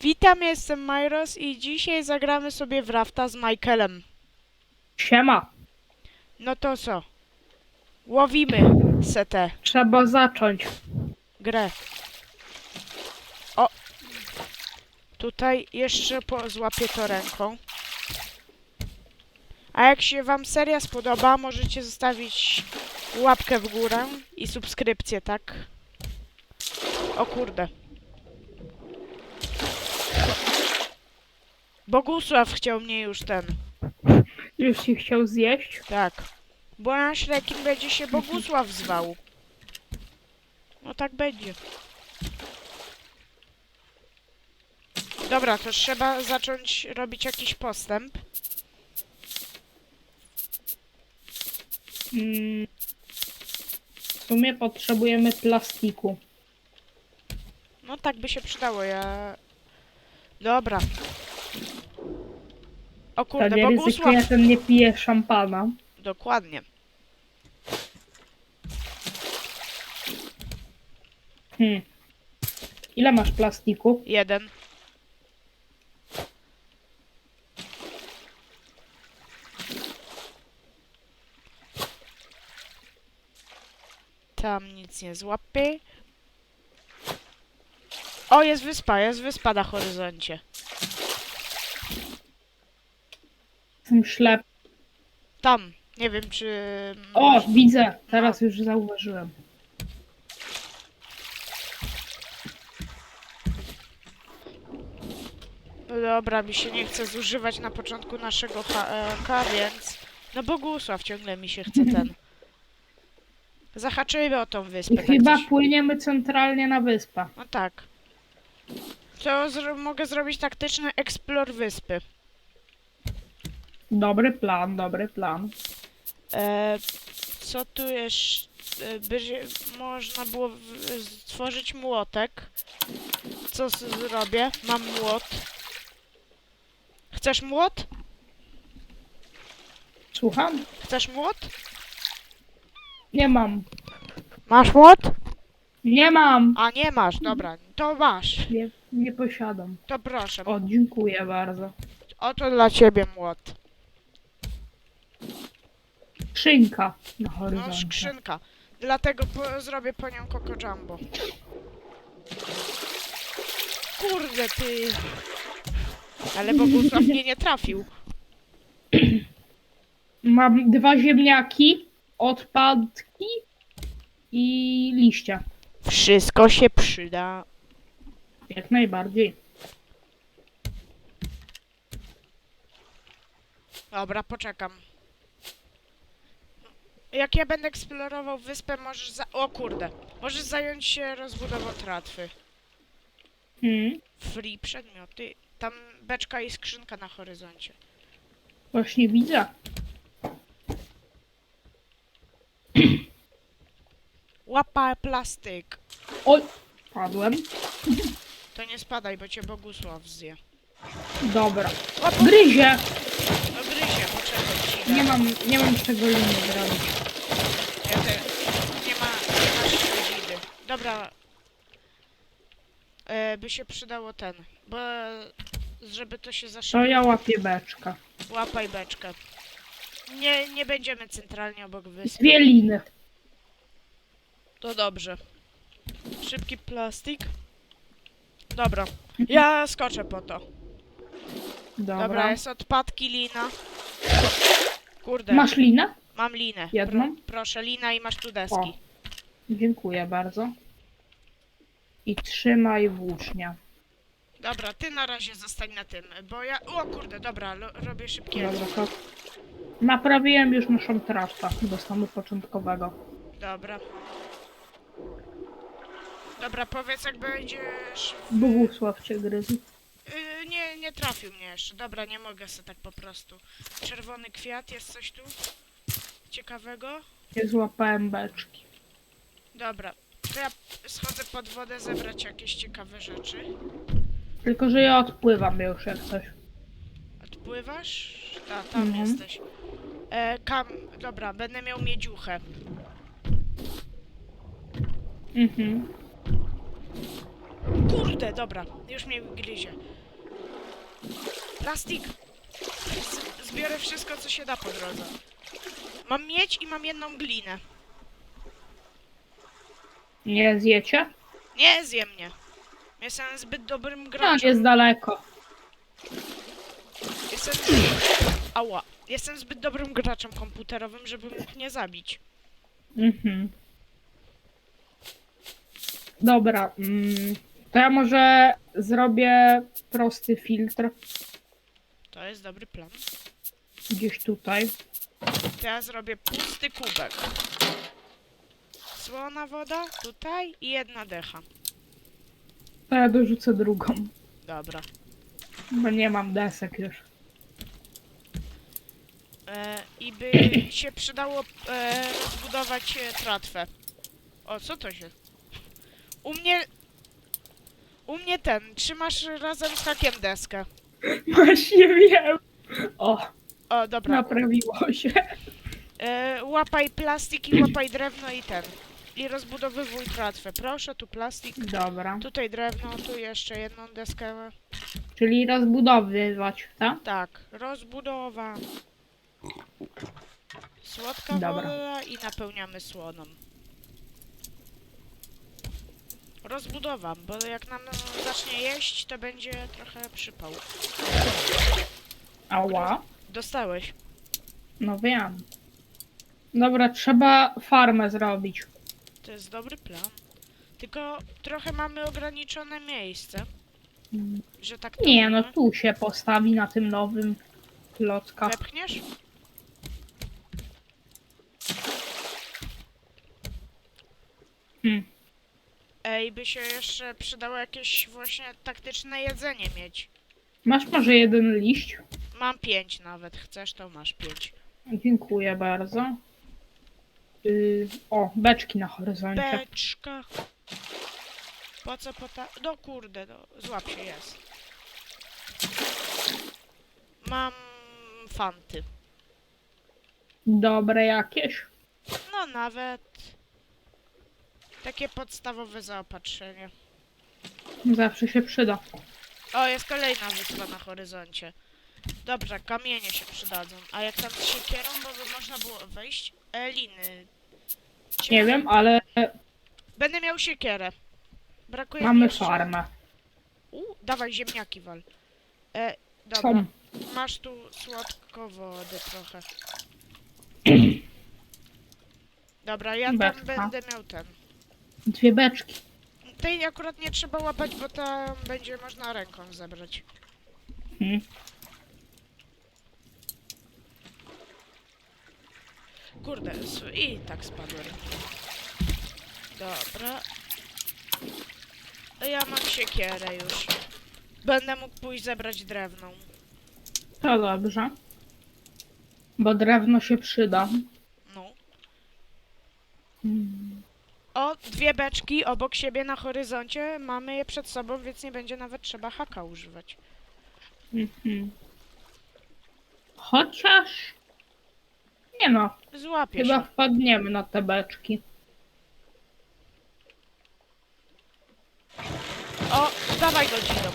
Witam, jestem Myros i dzisiaj zagramy sobie w rafta z Michaelem. Siema, No to co? Łowimy setę, trzeba zacząć. grę. O! Tutaj jeszcze po, złapię to ręką. A jak się wam seria spodoba, możecie zostawić łapkę w górę i subskrypcję, tak? O kurde. Bogusław chciał mnie już ten. Już się chciał zjeść. Tak. Bo nasz będzie się Bogusław zwał. No tak będzie. Dobra, to trzeba zacząć robić jakiś postęp. Mm. W sumie potrzebujemy plastiku. No tak by się przydało, ja... Dobra. O kurde, ryzykuję, Bogusław! ten nie pije szampana. Dokładnie. Hmm. Ile masz plastiku? Jeden. Tam nic nie złapie. O, jest wyspa, jest wyspa na horyzoncie. Tym ślep. Tam. Nie wiem, czy... O, widzę. Teraz już zauważyłem. No Dobra, mi się nie chce zużywać na początku naszego HK, więc... No Bogusław ciągle mi się chce ten... Zahaczymy o tą wyspę. I tak chyba coś. płyniemy centralnie na wyspę. No tak. To zro mogę zrobić taktyczny explore wyspy. Dobry plan, dobry plan. E, co tu jeszcze? E, będzie można było w- stworzyć młotek. Co zrobię? Mam młot. Chcesz młot? Słucham? Chcesz młot? Nie mam. Masz młot? Nie mam. A nie masz, dobra. To masz. Nie, nie posiadam. To proszę. O, dziękuję bardzo. Oto dla ciebie młot. Skrzynka na No, horyzoncie. skrzynka. Dlatego po, zrobię po nią Coco Jumbo. Kurde ty. Ale Bogusław mnie nie trafił. Mam dwa ziemniaki, odpadki i liście. Wszystko się przyda. Jak najbardziej. Dobra, poczekam. Jak ja będę eksplorował wyspę, możesz za... O kurde. Możesz zająć się rozbudową tratwy. Hmm. Free przedmioty. Tam beczka i skrzynka na horyzoncie. Właśnie widzę. Łapa plastyk. Oj, padłem. To nie spadaj, bo cię Bogusław zje. Dobra. Gryzie! No gryzie, poczekaj ci. Nie mam, nie mam z czego linię zrobić. Ja te... Nie ma... Nie ma śledziny. Dobra. E, by się przydało ten, bo... Żeby to się To zaszyło. ja łapię beczkę. Łapaj beczkę. Nie, nie będziemy centralnie obok wyspy. Dwie liny. To dobrze. Szybki plastik. Dobra. Ja skoczę po to. Dobra. Dobra, jest odpadki lina. Kurde, Masz linę? mam linę. jedną? proszę, lina i masz tu deski. Dziękuję bardzo. I trzymaj włócznia. Dobra, ty na razie zostań na tym, bo ja... O kurde, dobra, lo, robię szybkie. Dobra, to... Naprawiłem już naszą trawę do stanu początkowego. Dobra. Dobra, powiedz jak będziesz... Bogusław cię gryzł. Yy, nie, nie trafił mnie jeszcze. Dobra, nie mogę sobie tak po prostu. Czerwony kwiat, jest coś tu ciekawego? Nie złapałem beczki. Dobra, to ja schodzę pod wodę zebrać jakieś ciekawe rzeczy. Tylko, że ja odpływam już jak coś. Odpływasz? Ta, tam Mhm. jesteś. E, kam... Dobra, będę miał miedziuchę. Mhm. Kurde! dobra, już mnie gryzie. Plastik! Z- Zbiorę wszystko, co się da po drodze. Mam miedź i mam jedną glinę. Nie zjecie? Nie zje mnie. Jestem zbyt dobrym No, graczem. jest daleko. Jestem... Ała. Jestem zbyt dobrym graczem komputerowym, żeby mógł mnie zabić. Mhm. Dobra, mm, to ja może zrobię prosty filtr To jest dobry plan. gdzieś tutaj. To ja zrobię pusty kubek. Słona woda tutaj i jedna decha. To ja dorzucę drugą, Dobra. bo nie mam desek już. E, I by się przydało e, rozbudować e, tratwę. O, co to się? U mnie... U mnie ten, trzymasz razem z hakiem deskę. Właśnie wiem. O, O, dobra. naprawiło się. E, łapaj plastik i łapaj drewno i ten. I rozbudowywuj tratwę. Proszę, tu plastik, Dobra, tutaj drewno, tu jeszcze jedną deskę. czyli rozbudowywać, tak? Tak, rozbudowa. Słodka Dobra. woda i napełniamy słoną. Rozbudowa, bo jak nam zacznie jeść, to będzie trochę przypał. Ała, Dostałeś. no wiem. Dobra, trzeba farmę zrobić. To jest dobry plan. Tylko trochę mamy ograniczone miejsce, że tak to Nie, no tu się postawi na tym nowym klockach. Wepchniesz? Hmm. Ej, by się jeszcze przydało jakieś właśnie taktyczne jedzenie mieć. Masz może jeden liść? Mam pięć nawet. Chcesz, to masz pięć. Dziękuję bardzo. Yy, o, beczki na horyzoncie. Beczka. Po co po ta... No kurde, no. Złap się, jest. Mam fanty. Dobre jakieś. No nawet... Takie podstawowe zaopatrzenie. Zawsze się przyda. O, jest kolejna wyspa na horyzoncie. Dobra, kamienie się przydadzą. A jak tam z siekierą, bo by można było wejść? E, liny. Nie wiem, ale Będę miał siekierę. Brakuje mi mamy jeszcze... farmę. U, dawaj ziemniaki wal. E, dobra. Są. Masz tu słodko wody trochę. Dobra, ja tam Beczka. będę miał ten. Dwie beczki. Tej akurat nie trzeba łapać, bo tam będzie można ręką zebrać. Hmm. Kurde, i tak spadłem. Dobra. Ja mam siekierę już. Będę mógł pójść zebrać drewną. To dobrze. Bo drewno się przyda. No. Hmm. O, dwie beczki obok siebie na horyzoncie. Mamy je przed sobą, więc nie będzie nawet trzeba haka używać. Mhm. Chociaż... Nie no, chyba się. wpadniemy na te beczki. O, dawaj go dzidą.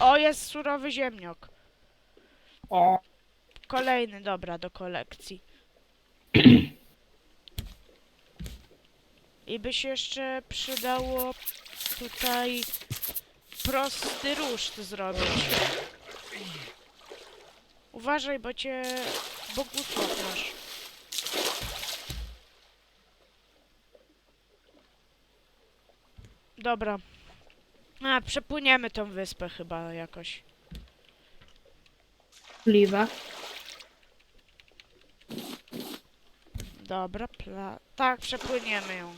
O, jest surowy ziemniok. O, Kolejny, dobra, do kolekcji. I by się jeszcze przydało tutaj prosty ruszt zrobić. Uważaj, bo cię Bogusław masz. Dobra. A, przepłyniemy tą wyspę chyba jakoś. możliwe. Dobra, pla... Tak, przepłyniemy ją.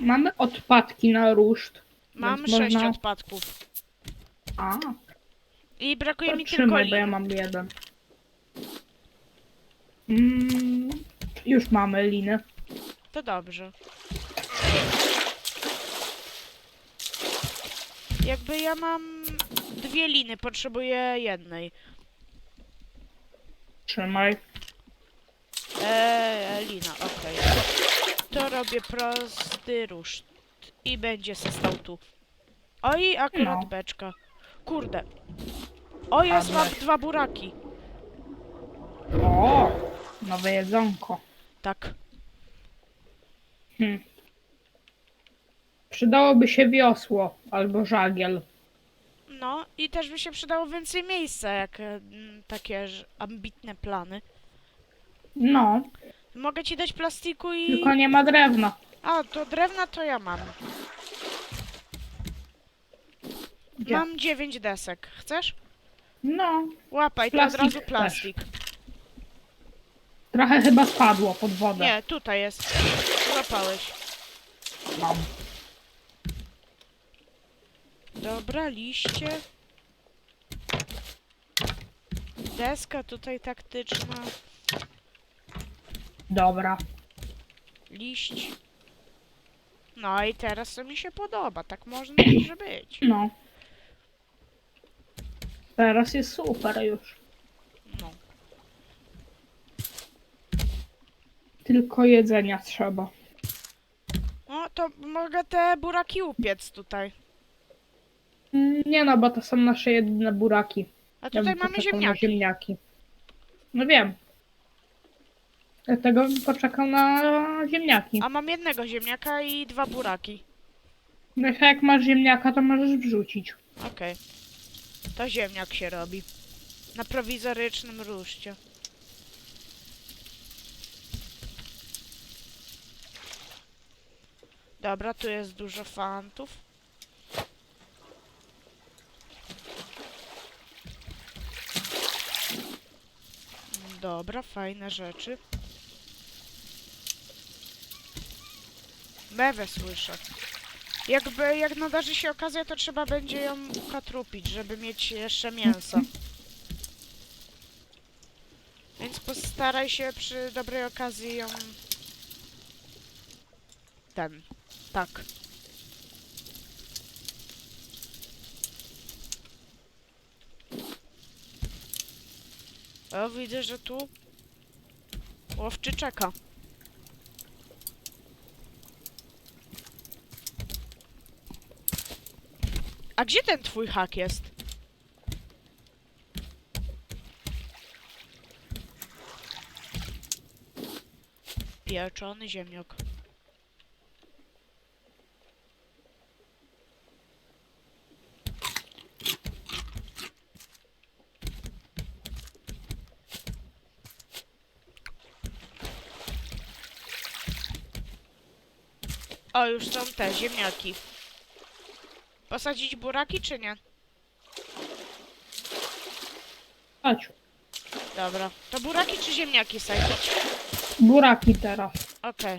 Mamy odpadki na ruszt. Mam Więc sześć można- odpadków. A, I brakuje mi tylko trzymaj, bo ja lin. mam jeden. Mm, już mamy linę. To dobrze. Jakby ja mam dwie liny, potrzebuję jednej. Trzymaj. Eee, lina, okej. To robię prosty ruszt. I będzie se stał tu. O i akurat No. beczka. Kurde. O, jest, mam dwa buraki. O, nowe jedzonko. Tak. Hmm. Przydałoby się wiosło albo żagiel. No i też by się przydało więcej miejsca, jak e, mm, takie ż- ambitne plany. No, Mogę ci dać plastiku i... tylko nie ma drewna. A, to drewna to ja mam. Gdzie? Mam dziewięć desek. Chcesz? No, Łapaj, to od Plastik razu też. plastik. trochę chyba spadło pod wodę. Nie, tutaj jest. Złapałeś. Mam. Dobra, liście. Deska tutaj taktyczna. Dobra. Liść. No i teraz to mi się podoba. Tak można może być. No. Teraz jest super już. No. Tylko jedzenia trzeba. No to mogę te buraki upiec tutaj. Mm, Nie no, bo to są nasze jedyne buraki. A Ja tutaj bym mamy poczekał na ziemniaki. ziemniaki. No wiem. Dlatego bym poczekał na ziemniaki. A mam jednego ziemniaka i dwa buraki. No to jak masz ziemniaka, to możesz wrzucić. Okej. To ziemniak się robi. Na prowizorycznym ruszcie. Dobra, tu jest dużo fantów. Dobra, fajne rzeczy. Mewę słyszę. Jakby, jak nadarzy się okazja, to trzeba będzie ją katrupić, żeby mieć jeszcze mięso. Więc postaraj się przy dobrej okazji ją... Ten. Tak. O, widzę, że tu łowczy czeka. A gdzie ten twój hak jest? Pieczony ziemniak. O, już są te ziemniaki. Posadzić buraki czy nie? Chodź. Dobra. To buraki czy ziemniaki sadzić? Buraki teraz. Okej.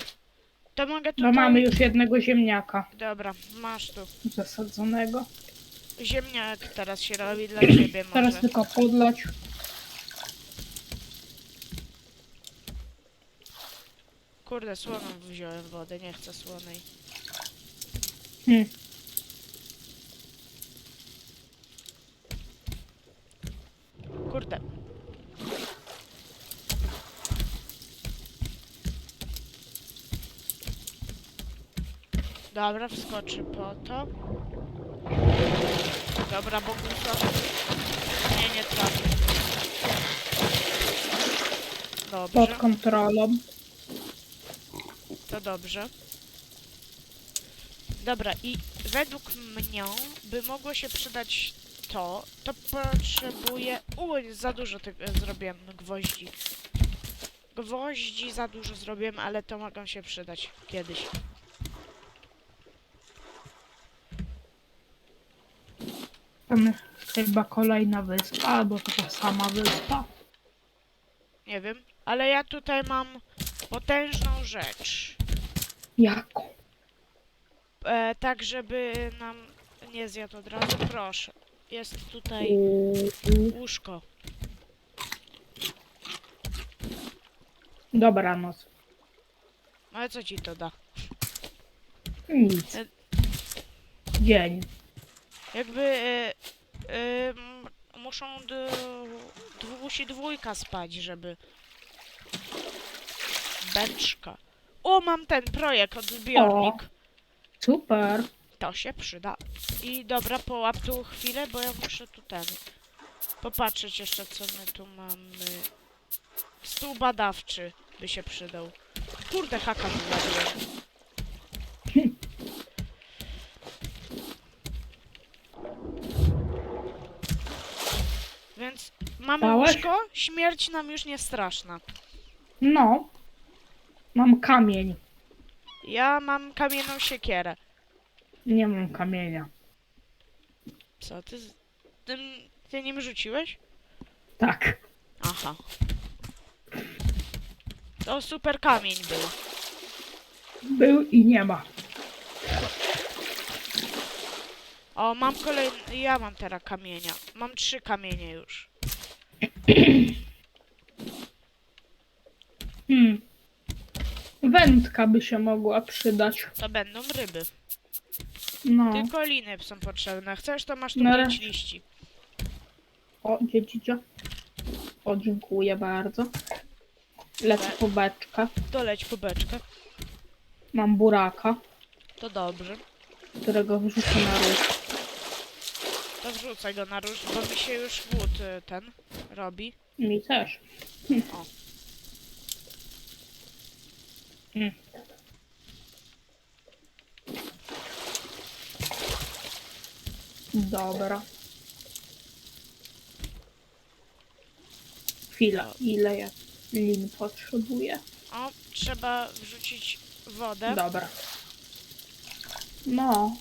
To mogę No tutaj... mamy już jednego ziemniaka Dobra, masz tu. zasadzonego. Ziemniak teraz się robi dla ciebie może. Teraz tylko podlać. Kurde, słoną wziąłem wodę, nie chcę słonej. Hmm. Kurde. Dobra, wskoczy po to. Dobra, Bogusa. Nie, nie trafię. Pod Dobrze, kontrolą. to dobrze. Dobra, i według mnie by mogło się przydać to, to potrzebuję... U, za dużo tego zrobiłem gwoździ. Gwoździ za dużo zrobiłem, ale to mogą się przydać kiedyś. Tam chyba kolejna wyspa, albo to ta sama wyspa. Nie wiem, ale ja tutaj mam potężną rzecz. Jaką? E, tak, żeby nam nie zjadł od razu, proszę. Jest tutaj Uuu. łóżko. Dobranoc. No ale co ci to da? Nic. E- Dzień. Jakby e, e, m- muszą d, dwu, musi dwójka spać, żeby beczka. O, mam ten projekt odbiornik. Super. To się przyda. I dobra, połap tu chwilę, bo ja muszę tu ten... Popatrzeć jeszcze, co my tu mamy. Stół badawczy by się przydał. Kurde, haka wywaliłem. Więc mamy Dałeś? łóżko, śmierć nam już nie straszna. No. Mam kamień. Ja mam kamienną siekierę. Nie mam kamienia. Co, ty, z- tym, ty nim rzuciłeś? Tak. Aha. To super kamień był. Był i nie ma. O, mam kolejny. Ja mam teraz kamienia. Mam trzy kamienie już. Hmm. Wędka by się mogła przydać. To będą ryby. No. Tylko liny są potrzebne. Chcesz, to masz tu No, pięć ale- liści. O, dziedzicia. O, dziękuję bardzo. Lecę po beczkę. Doleć po beczkę. Mam buraka, To dobrze. którego wrzucę na róż. To wrzucaj go na róż, bo mi się już głód y, ten robi. Mi też. O. Mm. Dobra. Chwila, ile ja lin potrzebuję? O, trzeba wrzucić wodę. Dobra. No,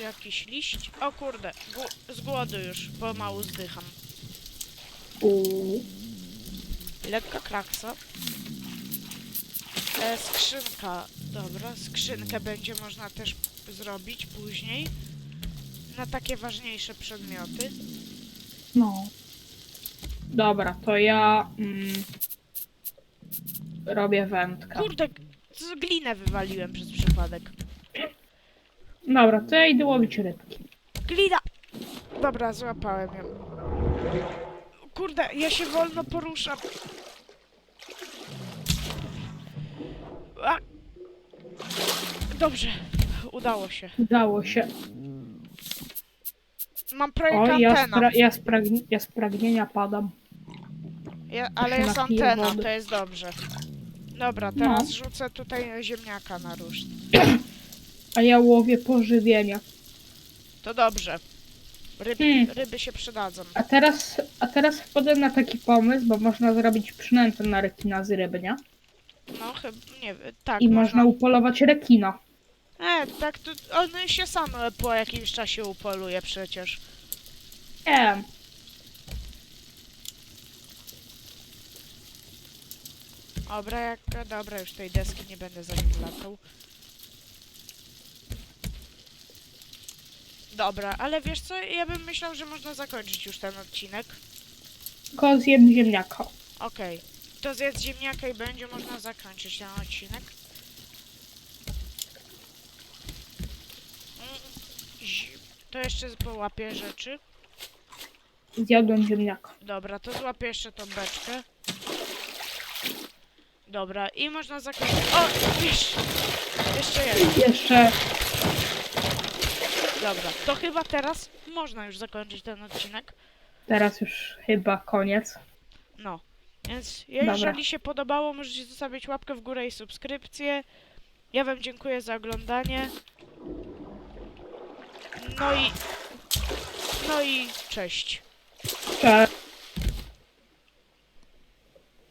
Jakiś liść. O kurde, z głodu już pomału zdycham. u, Lekka kraksa. E, skrzynka. Dobra, skrzynkę będzie można też zrobić później. Na takie ważniejsze przedmioty. no. Dobra, to ja mm, robię wędkę. Kurde, z glinę wywaliłem przez przypadek. Dobra, to ja idę łowić rybki. Glina! Dobra, złapałem ją. Kurde, ja się wolno poruszam. A! Dobrze, udało się. Udało się. Mam projekt O, ja, antena. spra- ja, z pragni- ja z pragnienia padam. Ja, ale się jest napiję antena, wody. to jest dobrze. Dobra, teraz rzucę tutaj ziemniaka na ruszt. A ja łowię pożywienia. To dobrze. Ryb, Hmm. Ryby się przydadzą. A teraz, a teraz wpadłem na taki pomysł, bo można zrobić przynętę na rekina z ryby, nie? No chyba, nie wiem, tak. I można upolować rekina. E, tak, to on się sam po jakimś czasie upoluje przecież. Nie, Dobra, jak, dobra, już tej deski nie będę za nim latał. Dobra, ale wiesz co, ja bym myślał, że można zakończyć już ten odcinek. tylko zjem ziemniaka. Okej, to zjedz ziemniaka i będzie można zakończyć ten odcinek. Mm, zi- To jeszcze połapię rzeczy. Zjadłem ziemniaka. Dobra, to złapię jeszcze tą beczkę. Dobra, i można zakończyć. O, wiesz! Jeszcze jeden. Jeszcze, Dobra, to chyba teraz można już zakończyć ten odcinek. teraz już chyba koniec. No. Więc Dobra. jeżeli się podobało, możecie zostawić łapkę w górę i subskrypcję. Ja wam dziękuję za oglądanie. No i... No i cześć. Cześć.